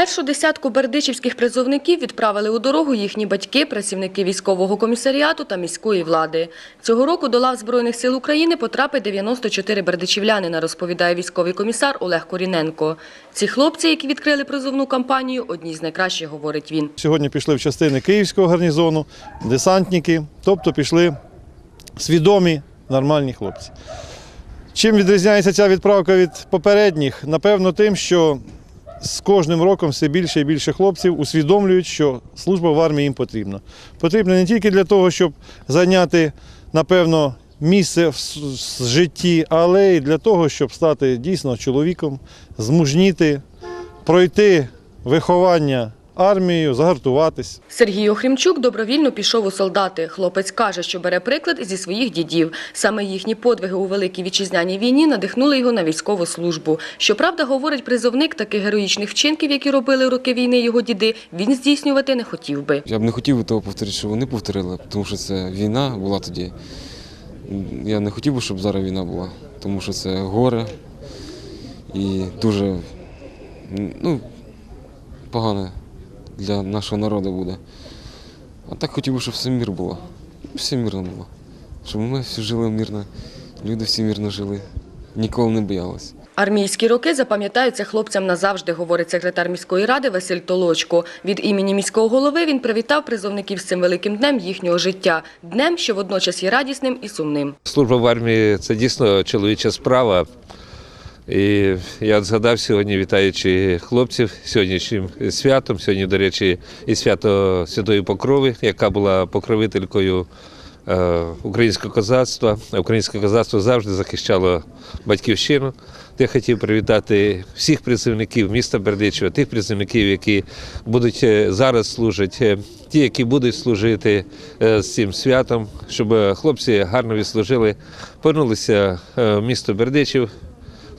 Першу десятку бердичівських призовників відправили у дорогу їхні батьки, працівники військового комісаріату та міської влади. Цього року до лав Збройних сил України потрапить 94 бердичівлянина, розповідає військовий комісар Олег Коріненко. Ці хлопці, які відкрили призовну кампанію, одні з найкращих, говорить він. Сьогодні пішли в частини Київського гарнізону, десантники, тобто пішли свідомі, нормальні хлопці. Чим відрізняється ця відправка від попередніх? Напевно, тим, що з кожним роком все більше і більше хлопців усвідомлюють, що служба в армії їм потрібна. Потрібна не тільки для того, щоб зайняти, напевно, місце в житті, але й для того, щоб стати дійсно чоловіком, змужніти, пройти виховання армією, загартуватись. Сергій Охрімчук добровільно пішов у солдати. Хлопець каже, що бере приклад зі своїх дідів. Саме їхні подвиги у Великій Вітчизняній війні надихнули його на військову службу. Щоправда, говорить призовник, таких героїчних вчинків, які робили у роки війни його діди, він здійснювати не хотів би. Я б не хотів би того повторити, що вони повторили, тому що це війна була тоді. Я не хотів би, щоб зараз війна була, тому що це горе і дуже ну, погано для нашого народу буде. А так хотів би, щоб все мир було. Все мирно було. Щоб ми всі жили мирно, люди всі мирно жили, ніколи не боялися. Армійські роки запам'ятаються хлопцям назавжди, говорить секретар міської ради Василь Толочко. Від імені міського голови він привітав призовників з цим великим днем їхнього життя. Днем, що водночас є радісним і сумним. Служба в армії це дійсно чоловіча справа. І я згадав сьогодні, вітаючи хлопців сьогоднішнім святом. Сьогодні, до речі, і свято Святої Покрови, яка була покровителькою е, українського козацтва. Українське козацтво завжди захищало батьківщину. Я хотів привітати всіх призовників міста Бердичева, тих призовників, які будуть е, зараз служать, е, ті, які будуть служити з цим святом, щоб хлопці гарно відслужили, повернулися в місто Бердичів.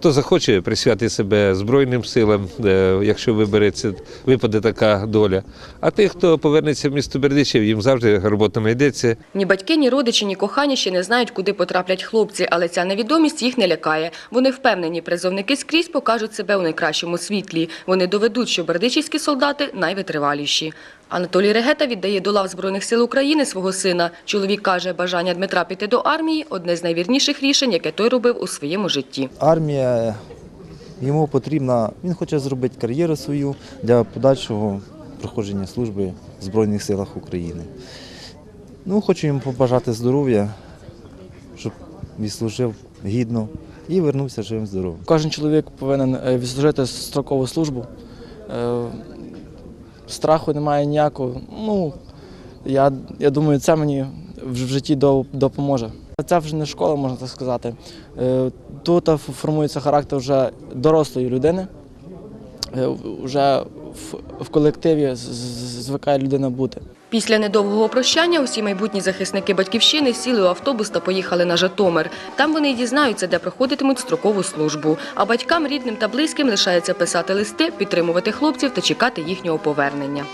Хто захоче присвятити себе Збройним силам, е, якщо вибереться, випаде така доля. А тих, хто повернеться в місто Бердичів, їм завжди робота знайдеться. Ні батьки, ні родичі, ні кохані ще не знають, куди потраплять хлопці, але ця невідомість їх не лякає. Вони впевнені, призовники скрізь покажуть себе у найкращому світлі. Вони доведуть, що бердичівські солдати найвитриваліші. Анатолій Регета віддає до лав Збройних сил України свого сина. Чоловік каже, бажання Дмитра піти до армії одне з найвірніших рішень, яке той робив у своєму житті. армія йому потрібна, він хоче зробити кар'єру свою для подальшого проходження служби в Збройних силах України. Ну, хочу йому побажати здоров'я, щоб відслужив гідно і вернувся живим здоровим. Кожен чоловік повинен е, відслужити строкову службу. Страху немає ніякого. Ну, я, я думаю, це мені в житті допоможе. Це вже не школа, можна так сказати. Е, Тут формується характер вже дорослої людини. Е, Вже в, колективі звикає людина бути. Після недовгого прощання усі майбутні захисники батьківщини сіли у автобус та поїхали на Житомир. Там вони й дізнаються, де проходитимуть строкову службу. А батькам, рідним та близьким лишається писати листи, підтримувати хлопців та чекати їхнього повернення.